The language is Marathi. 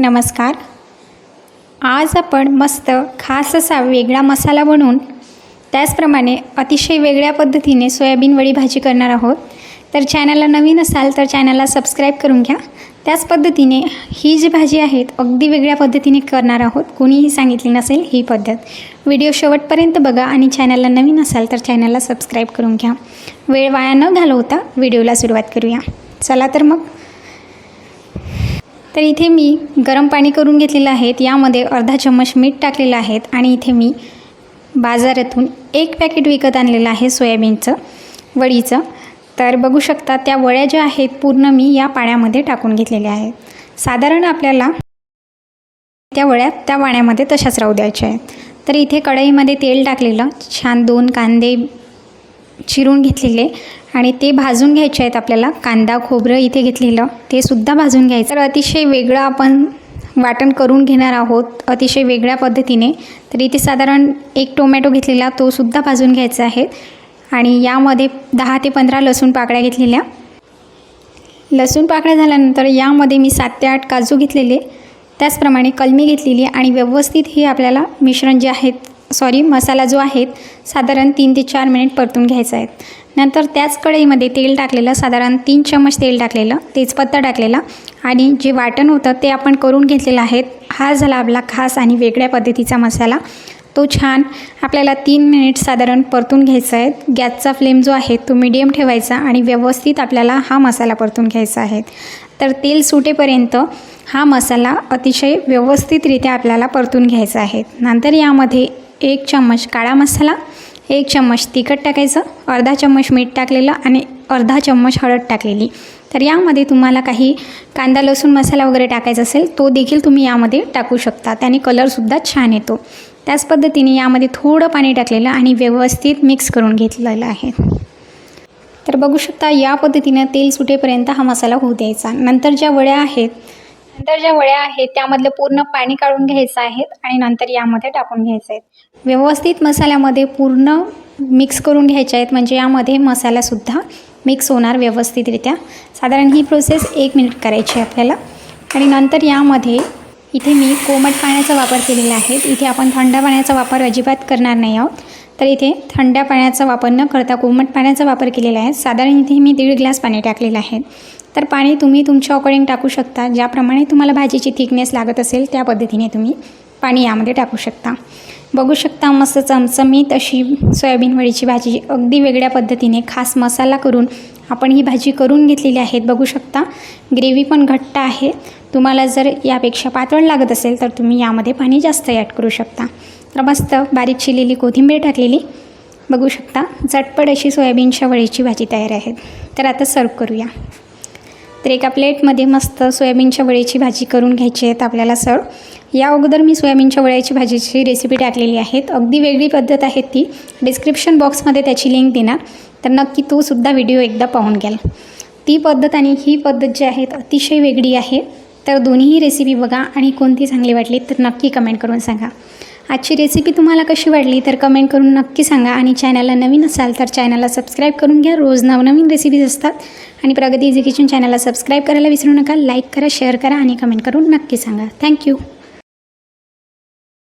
नमस्कार. आज आपण मस्त खास असा वेगळा मसाला बनवून त्याचप्रमाणे अतिशय वेगळ्या पद्धतीने सोयाबीन वडी भाजी करणार आहोत. तर चॅनलला नवीन असाल तर चॅनलला सबस्क्राईब करून घ्या. त्याच पद्धतीने ही जी भाजी आहेत अगदी वेगळ्या पद्धतीने करणार आहोत. कोणीही सांगितली नसेल ही पद्धत. व्हिडिओ शेवटपर्यंत बघा आणि चॅनलला नवीन असाल तर चॅनलला सबस्क्राईब करून घ्या. वेळ वाया न घालवता व्हिडिओला सुरुवात करूया. चला तर मग. तर इथे मी गरम पाणी करून घेतलेलं आहे. यामध्ये अर्धा चम्मच मीठ टाकलेलं आहे आणि इथे मी बाजारातून एक पॅकेट विकत आणलेलं आहे सोयाबीनचं वडीचं. तर बघू शकता त्या वळ्या ज्या आहेत पूर्ण मी या पाण्यामध्ये टाकून घेतलेल्या आहेत. साधारण आपल्याला त्या वळ्या त्या पाण्यामध्ये तशाच राहू द्यायच्या आहेत. तर इथे कढईमध्ये तेल टाकलेलं छान दोन कांदे चिरून घेतलेले आणि ते भाजून घ्यायचे आहेत आपल्याला. कांदा खोबरं इथे घेतलेलं. ते सुद्धा भाजून घ्यायचं. तर अतिशय वेगळं आपण वाटण करून घेणार आहोत. अतिशय वेगळ्या पद्धतीने. तर इथे साधारण एक टोमॅटो घेतलेला तो सुद्धा भाजून घ्यायचा आहे. आणि यामध्ये दहा ते पंधरा लसूण पाकळ्या घेतलेल्या. लसूण पाकळ्या झाल्यानंतर यामध्ये मी सात ते आठ काजू घेतलेले. त्याचप्रमाणे कलमी घेतलेली आणि व्यवस्थित हे आपल्याला मिश्रण जे आहेत सॉरी मसाला जो आहे साधारण तीन ते चार मिनिट परतून घ्यायचा आहे. नंतर त्याच कढईमध्ये तेल टाकलेलं साधारण तीन चम्मच तेल टाकलेलं तेजपत्ता टाकलेला आणि जे वाटण होतं ते आपण करून घेतलेलं आहे. हा झाला आपला खास आणि वेगळ्या पद्धतीचा मसाला. तो छान आपल्याला तीन मिनिट साधारण परतून घ्यायचा आहे. गॅसचा फ्लेम जो आहे तो मिडियम ठेवायचा आणि व्यवस्थित आपल्याला हा मसाला परतून घ्यायचा आहे. तर तेल सुटेपर्यंत हा मसाला अतिशय व्यवस्थितरित्या आपल्याला परतून घ्यायचा आहे. नंतर यामध्ये एक चम्मच काळा मसाला एक चम्मच तिखट टाकायचं अर्धा चम्मच मीठ टाकलेलं आणि अर्धा चम्मच हळद टाकलेली. तर यामध्ये तुम्हाला काही कांदा लसूण मसाला वगैरे टाकायचा असेल तो देखील तुम्ही यामध्ये टाकू शकता. त्याने कलरसुद्धा छान येतो. त्याच पद्धतीने यामध्ये थोडं पाणी टाकलेलं आणि व्यवस्थित मिक्स करून घेतलेलं आहे. तर बघू शकता या पद्धतीनं तेल सुटेपर्यंत हा मसाला होऊ द्यायचा. नंतर ज्या वड्या आहेत नंतर ज्या वड्या आहेत त्यामधलं पूर्ण पाणी काढून घ्यायचं आहे आणि नंतर यामध्ये टाकून घ्यायचं आहे व्यवस्थित मसाल्यामध्ये पूर्ण मिक्स करून घ्यायचे आहेत म्हणजे यामध्ये मसालासुद्धा मिक्स होणार व्यवस्थितरित्या. साधारण ही प्रोसेस एक मिनिट करायची आहे आपल्याला. आणि नंतर यामध्ये इथे मी कोमट पाण्याचा वापर केलेला आहे. इथे आपण थंड पाण्याचा वापर अजिबात करणार नाही आहोत. तर इथे थंड पाण्याचा वापर न करता कोमट पाण्याचा वापर केलेला आहे. साधारण इथे मी दीड ग्लास पाणी टाकलेलं आहे. तर पाणी तुम्ही तुमच्या अकॉर्डिंग टाकू शकता. ज्याप्रमाणे तुम्हाला भाजीची थिकनेस लागत असेल त्या पद्धतीने तुम्ही पाणी यामध्ये टाकू शकता. बघू शकता मस्त चमचमीत अशी सोयाबीन वडीची भाजी अगदी वेगळ्या पद्धतीने खास मसाला करून आपण ही भाजी करून घेतलेली आहे बघू शकता ग्रेव्ही पण घट्ट आहे. तुम्हाला जर यापेक्षा पातळ लागत असेल तर तुम्ही यामध्ये पाणी जास्त ॲड करू शकता. तर मस्त बारीक चिरलेली कोथिंबीर टाकलेली. बघू शकता झटपट अशी सोयाबीनच्या वळीची भाजी तयार आहे. तर आता सर्व करूया. तर एका प्लेटमध्ये मस्त सोयाबीनच्या वळीची भाजी करून घ्यायची आहेत आपल्याला सर. या अगोदर मी सोयाबीनच्या वळ्याची भाजीची रेसिपी टाकलेली आहेत. अगदी वेगळी पद्धत आहे ती. डिस्क्रिप्शन बॉक्समध्ये त्याची लिंक देणार. तर नक्की तो सुद्धा व्हिडिओ एकदा पाहून घ्याल. ती पद्धत आणि ही पद्धत जी आहे अतिशय वेगळी आहे. तर दोन्हीही रेसिपी बघा आणि कोणती चांगली वाटली तर नक्की कमेंट करून सांगा. आजची रेसिपी तुम्हाला कशी वाटली तर कमेंट करून नक्की सांगा. आणि चॅनलला नवीन असाल तर चॅनलला सबस्क्राईब करून घ्या. रोज नवनवीन रेसिपीज असतात. आणि प्रगती इझी किचन चॅनलला सबस्क्राईब करायला विसरू नका. लाईक करा शेअर करा आणि कमेंट करून नक्की सांगा. थँक्यू